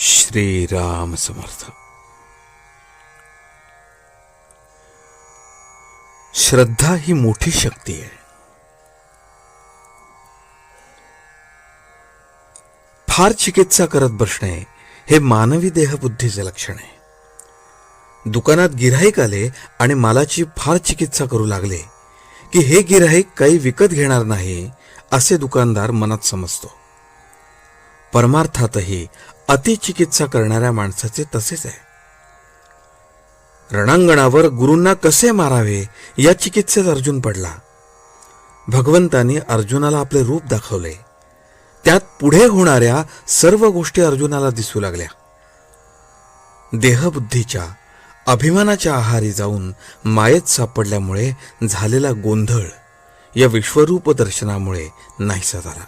श्रीराम समर्थ. श्रद्धा ही मोठी शक्ती आहे. फार चिकित्सा करत बसणे हे मानवी देहबुद्धीचे लक्षण आहे. दुकानात गिऱ्हाईक आले आणि मालाची फार चिकित्सा करू लागले की हे गिऱ्हाईक काही विकत घेणार नाही असे दुकानदार मनात समजतो. परमार्थातही अतिचिकित्सा करणाऱ्या माणसाचे तसेच आहे. रणांगणावर गुरूंना कसे मारावे या चिकित्सेत अर्जुन पडला. भगवंतानी अर्जुनाला आपले रूप दाखवले. त्यात पुढे होणाऱ्या सर्व गोष्टी अर्जुनाला दिसू लागल्या. देहबुद्धीच्या अभिमानाच्या आहारी जाऊन मायेत सापडल्यामुळे झालेला गोंधळ या विश्वरूप दर्शनामुळे नाहीसा झाला.